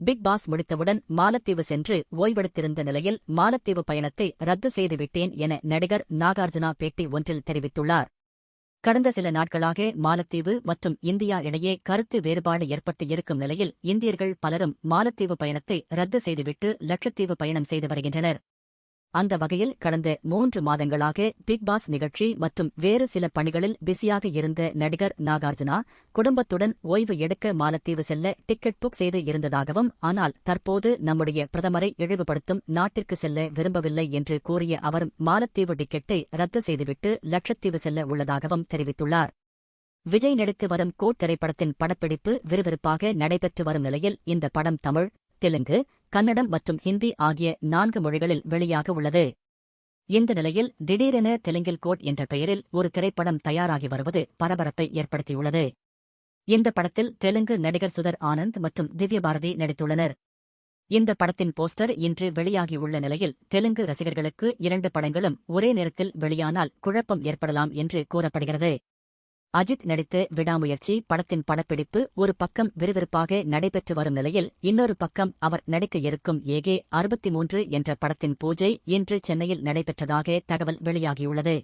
Big pass முடித்தவுடன் மாலத்தீவு சென்று ஓய்வெடுத்திருந்த நிலையில் மாலத்தீவு பயணத்தை ரத்து செய்துவிட்டேன் என நடிகர் நாகார்ஜுனா பேட்டி ஒன்றில் தெரிவித்துள்ளார். கடந்த சில நாட்களாக மாலத்தீவு மற்றும் இந்தியா இடையே கருத்து வேறுபாடு ஏற்பட்டு இருக்கும் நிலையில் இந்தியர்கள் பலரும் மாலத்தீவு பயணத்தை ரத்து செய்துவிட்டு லட்சத்தீவு பயணம் செய்து வருகின்றனர். அந்த வகையில் கடந்த மூன்று மாதங்களாக பிக் பாஸ் நிகழ்ச்சி மற்றும் வேறு சில பணிகளில் பிஸியாக இருந்த நடிகர் நாகார்ஜுனா குடும்பத்துடன் ஓய்வு எடுக்க மாலத்தீவு செல்ல டிக்கெட் புக் செய்து இருந்ததாகவும் ஆனால் தற்போது நம்முடைய பிரதமரை இழிவுபடுத்தும் நாட்டிற்கு செல்ல விரும்பவில்லை என்று கூறிய அவர் மாலத்தீவு டிக்கெட்டை ரத்து செய்துவிட்டு லட்சத்தீவு செல்ல உள்ளதாகவும் தெரிவித்துள்ளார். விஜய் நடித்து வரும் கோட் திரைப்படத்தின் படப்பிடிப்பு விறுவிறுப்பாக நடைபெற்று வரும் நிலையில் இந்த படம் தமிழ் தெலுங்கு கன்னடம் மற்றும் ஹிந்தி ஆகிய நான்கு மொழிகளில் வெளியாக உள்ளது. இந்த நிலையில் திடீரென தெலுங்கில் கோட் என்ற பெயரில் ஒரு திரைப்படம் தயாராகி வருவது பரபரப்பை ஏற்படுத்தியுள்ளது. இந்த படத்தில் தெலுங்கு நடிகர் சுதர் ஆனந்த் மற்றும் திவ்ய பாரதி நடித்துள்ளனர். இந்த படத்தின் போஸ்டர் இன்று வெளியாகியுள்ள நிலையில் தெலுங்கு ரசிகர்களுக்கு இரண்டு படங்களும் ஒரே நேரத்தில் வெளியானால் குழப்பம் ஏற்படலாம் என்று கூறப்படுகிறது. அஜித் நடித்த விடாமுயற்சி படத்தின் படப்பிடிப்பு ஒரு பக்கம் விறுவிறுப்பாக நடைபெற்று வரும் நிலையில் இன்னொரு பக்கம் அவர் நடிக்க இருக்கும் ஏகே அறுபத்தி மூன்று என்ற படத்தின் பூஜை இன்று சென்னையில் நடைபெற்றதாக தகவல் வெளியாகியுள்ளது.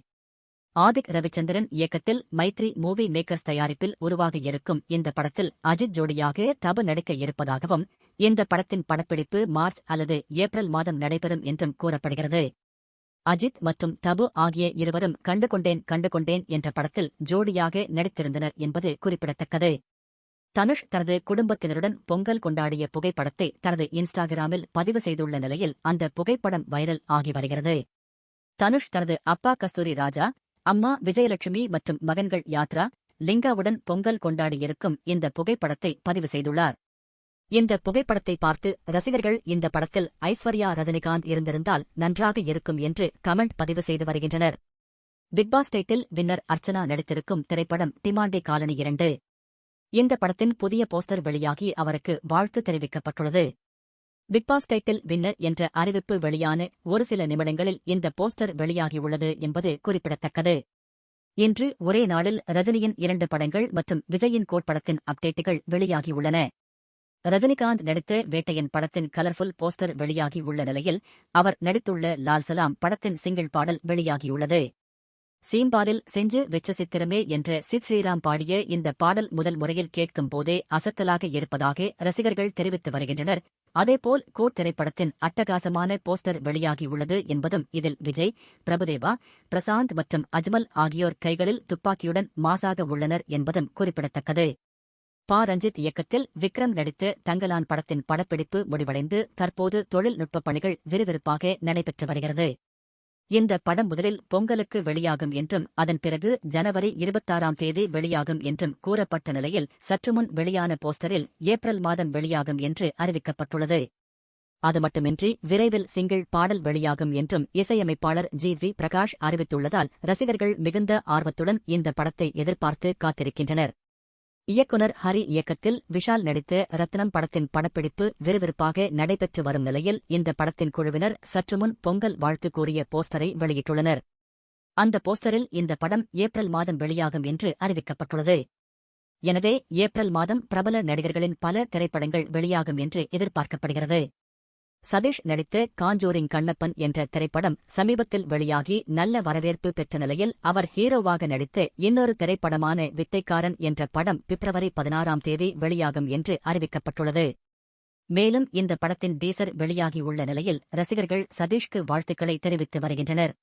ஆதிக் ரவிச்சந்திரன் இயக்கத்தில் மைத்ரி மூவி மேக்கர்ஸ் தயாரிப்பில் உருவாக இருக்கும் இந்த படத்தில் அஜித் ஜோடியாக தபு நடிக்க இருப்பதாகவும் இந்த படத்தின் படப்பிடிப்பு மார்ச் அல்லது ஏப்ரல் மாதம் நடைபெறும் என்றும் கூறப்படுகிறது. அஜித் மற்றும் தபு ஆகிய இருவரும் கண்டுகொண்டேன் கண்டுகொண்டேன் என்ற படத்தில் ஜோடியாக நடித்திருந்தனர் என்பது குறிப்பிடத்தக்கது. தனுஷ் தனது குடும்பத்தினருடன் பொங்கல் கொண்டாடிய புகைப்படத்தை தனது இன்ஸ்டாகிராமில் பதிவு செய்துள்ள நிலையில் அந்த புகைப்படம் வைரல் ஆகி வருகிறது. தனுஷ் தனது அப்பா கஸ்தூரி ராஜா அம்மா விஜயலட்சுமி மற்றும் மகன்கள் யாத்ரா லிங்காவுடன் பொங்கல் கொண்டாடியிருக்கும் இந்த புகைப்படத்தை பதிவு செய்துள்ளார். இந்த புகைப்படத்தை பார்த்து ரசிகர்கள் இந்த படத்தில் ஐஸ்வர்யா ரஜினிகாந்த் இருந்திருந்தால் நன்றாக இருக்கும் என்று கமெண்ட் பதிவு செய்து வருகின்றனர். Bigg Boss title winner Archana நடித்திருக்கும் திரைப்படம் டிமாண்டே காலனி இரண்டு. இந்த படத்தின் புதிய போஸ்டர் வெளியாகி அவருக்கு வாழ்த்து தெரிவிக்கப்பட்டுள்ளது. பிக்பாஸ் டைட்டில் வின்னர் என்ற அறிவிப்பு வெளியான ஒரு சில நிமிடங்களில் இந்த போஸ்டர் வெளியாகியுள்ளது என்பது குறிப்பிடத்தக்கது. இன்று ஒரே நாளில் ரஜினியின் இரண்டு படங்கள் மற்றும் விஜயின் கோட் படத்தின் அப்டேட்டுகள் வெளியாகியுள்ளன. ரஜினிகாந்த் நடித்த வேட்டையன் படத்தின் கலர்ஃபுல் போஸ்டர் வெளியாகி உள்ள நிலையில் அவர் நடித்துள்ள லால் சலாம் படத்தின் சிங்கிள் பாடல் வெளியாகியுள்ளது. சீம்பாலில் செஞ்சு வெச்ச சித்திரமே என்ற சித் ஸ்ரீராம் பாடிய இந்த பாடல் முதல் முறையில் கேட்கும் போதே அசத்தலாக இருப்பதாக ரசிகர்கள் தெரிவித்து வருகின்றனர். அதேபோல் கோட் திரைப்படத்தின் அட்டகாசமான போஸ்டர் வெளியாகியுள்ளது என்பதும் இதில் விஜய் பிரபுதேவா பிரசாந்த் மற்றும் அஜ்மல் ஆகியோர் கைகளில் துப்பாக்கியுடன் மாசாக உள்ளனர் என்பதும் குறிப்பிடத்தக்கது. பா. ரஞ்சித் இயக்கத்தில் விக்ரம் நடித்த தங்கலான் படத்தின் படப்பிடிப்பு முடிவடைந்து தற்போது தொழில்நுட்ப பணிகள் விறுவிறுப்பாக நடைபெற்று வருகிறது. இந்த படம் முதலில் பொங்கலுக்கு வெளியாகும் என்றும் அதன் பிறகு ஜனவரி இருபத்தாறாம் தேதி வெளியாகும் என்றும் கூறப்பட்ட நிலையில் சற்றுமுன் வெளியான போஸ்டரில் ஏப்ரல் மாதம் வெளியாகும் என்று அறிவிக்கப்பட்டுள்ளது. அது மட்டுமின்றி விரைவில் சிங்கிள் பாடல் வெளியாகும் என்றும் இசையமைப்பாளர் ஜி. வி. பிரகாஷ் அறிவித்துள்ளதால் ரசிகர்கள் மிகுந்த ஆர்வத்துடன் இந்த படத்தை எதிர்பார்த்து காத்திருக்கின்றனர். இயக்குனர் ஹரி இயக்கத்தில் விஷால் நடித்த ரத்னம் படத்தின் படப்பிடிப்பு விறுவிறுப்பாக நடைபெற்று வரும் நிலையில் இந்த படத்தின் குழுவினர் சற்றுமுன் பொங்கல் வாழ்த்து கூறிய போஸ்டரை வெளியிட்டுள்ளனர். அந்த போஸ்டரில் இந்த படம் ஏப்ரல் மாதம் வெளியாகும் என்று அறிவிக்கப்பட்டுள்ளது. எனவே ஏப்ரல் மாதம் பிரபல நடிகர்களின் பல திரைப்படங்கள் வெளியாகும் என்று எதிர்பார்க்கப்படுகிறது. சதீஷ் நடித்த காஞ்சோரிங் கண்ணப்பன் என்ற திரைப்படம் சமீபத்தில் வெளியாகி நல்ல வரவேற்பு பெற்ற நிலையில் அவர் ஹீரோவாக நடித்த இன்னொரு திரைப்படமான வித்தைக்காரன் என்ற படம் பிப்ரவரி பதினாறாம் தேதி வெளியாகும் என்று அறிவிக்கப்பட்டுள்ளது. மேலும் இந்த படத்தின் டீசர் வெளியாகியுள்ள நிலையில் ரசிகர்கள் சதீஷ்க்கு வாழ்த்துக்களை தெரிவித்து வருகின்றனர்.